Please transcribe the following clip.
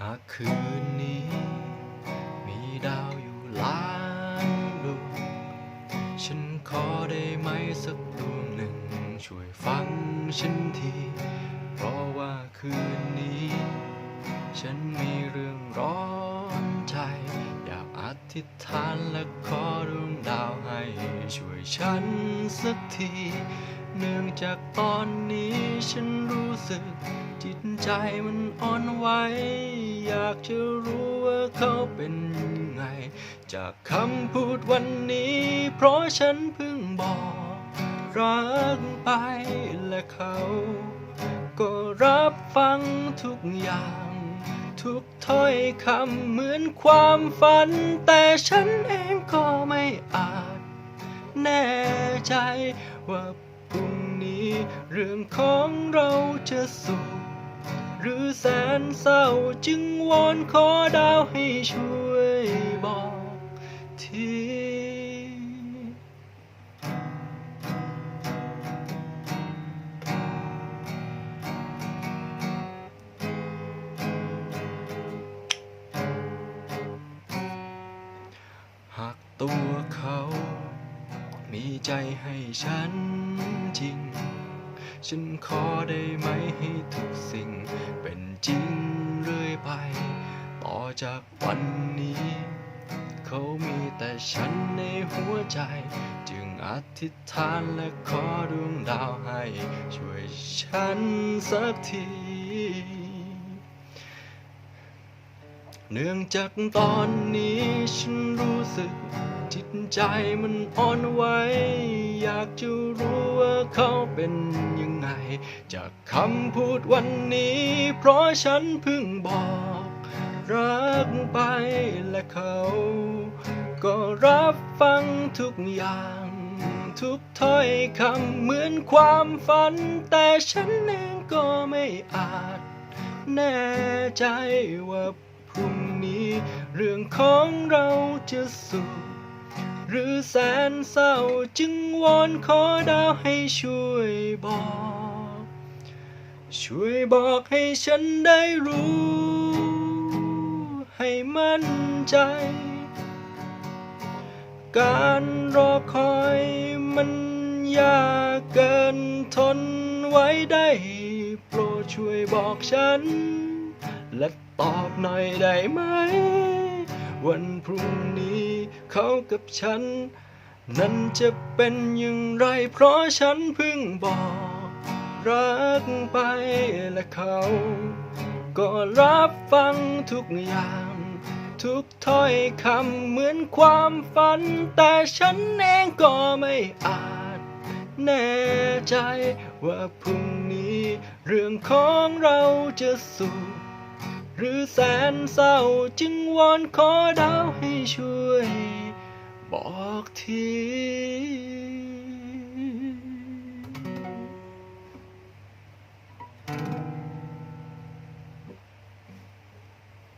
หากคืนนี้ มีดาวอยู่ล้านดวง ฉันขอได้ไหมสักดวงหนึ่ง ช่วยฟังฉันที เพราะว่าคืนนี้ ฉันมีเรื่องร้อนใจ อยากอธิษฐานและขอดวงดาวให้ ช่วยฉันสักที เนื่องจากตอนนี้ฉันรู้สึกจิตใจมันอ่อนไหว อยากจะรู้ว่าเขาเป็นยังไง จากคำพูดวันนี้ เพราะฉันเพิ่งบอกรักไปและเขา ก็รับฟังทุกอย่าง ทุกถ้อยคำเหมือนความฝัน แต่ฉันเองก็ไม่อาจ แน่ใจว่าพรุ่งนี้เรื่องของเราจะสุข หรือแสนเศร้าจึงวอนขอดาวให้ช่วยบอกทีหากตัวเขา มีใจให้ฉันจริง ฉันขอได้ไหมให้ทุกสิ่งเป็นจริงเรื่อยไป ต่อจากวันนี้ เขามีแต่ฉันในหัวใจ จึงอธิษฐานและขอดวงดาวให้ ช่วยฉันสักทีเนื่องจากตอนนี้ฉันรู้สึก จิตใจมันอ่อนไหวอยากจะรู้ว่าเขาเป็นยัง จากคำพูดวันนี้ เพราะฉันเพิ่งบอก รักไปและเขา ก็รับฟังทุกอย่าง ทุกถ้อยคำเหมือนความฝัน แต่ฉันเองก็ไม่อาจ แน่ใจว่าพรุ่งนี้ เรื่องของเราจะสุขหรือแสนเศร้าจึงวอนขอดาวให้ช่วยบอก ช่วยบอกให้ฉันได้รู้ ให้มั่นใจ การรอคอยมันยากเกินทนไว้ได้ โปรดช่วยบอกฉัน และตอบหน่อยได้ไหม วันพรุ่งนี้เขากับฉัน นั้นจะเป็นอย่างไรเพราะฉันเพิ่งบอก รักไปและเขา ก็รับฟังทุกอย่าง ทุกถ้อยคำเหมือนความฝัน แต่ฉันเองก็ไม่อาจ แน่ใจว่าพรุ่งนี้ เรื่องของเราจะสุขหรือแสนเศร้าจึงวอนขอดาวให้ช่วย บอกที